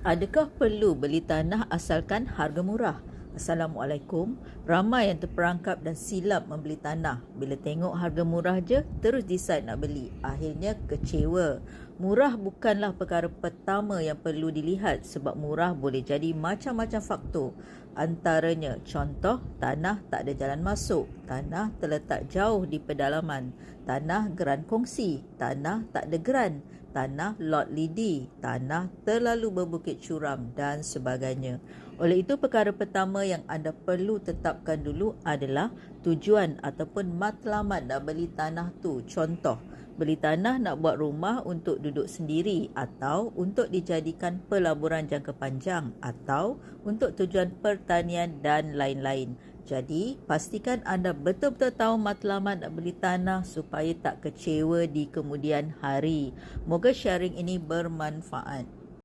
Adakah perlu beli tanah asalkan harga murah? Assalamualaikum. Ramai yang terperangkap dan silap membeli tanah. Bila tengok harga murah je, terus decide nak beli. Akhirnya kecewa. Murah bukanlah perkara pertama yang perlu dilihat sebab murah boleh jadi macam-macam faktor. Antaranya, contoh, tanah tak ada jalan masuk, tanah terletak jauh di pedalaman, tanah geran kongsi, tanah tak ada geran, tanah lot lidi, tanah terlalu berbukit curam dan sebagainya. Oleh itu, perkara pertama yang anda perlu tetapkan dulu adalah tujuan ataupun matlamat nak beli tanah tu. Contoh, beli tanah nak buat rumah untuk duduk sendiri atau untuk dijadikan pelaburan jangka panjang atau untuk tujuan pertanian dan lain-lain. Jadi, pastikan anda betul-betul tahu matlamat nak beli tanah supaya tak kecewa di kemudian hari. Moga sharing ini bermanfaat.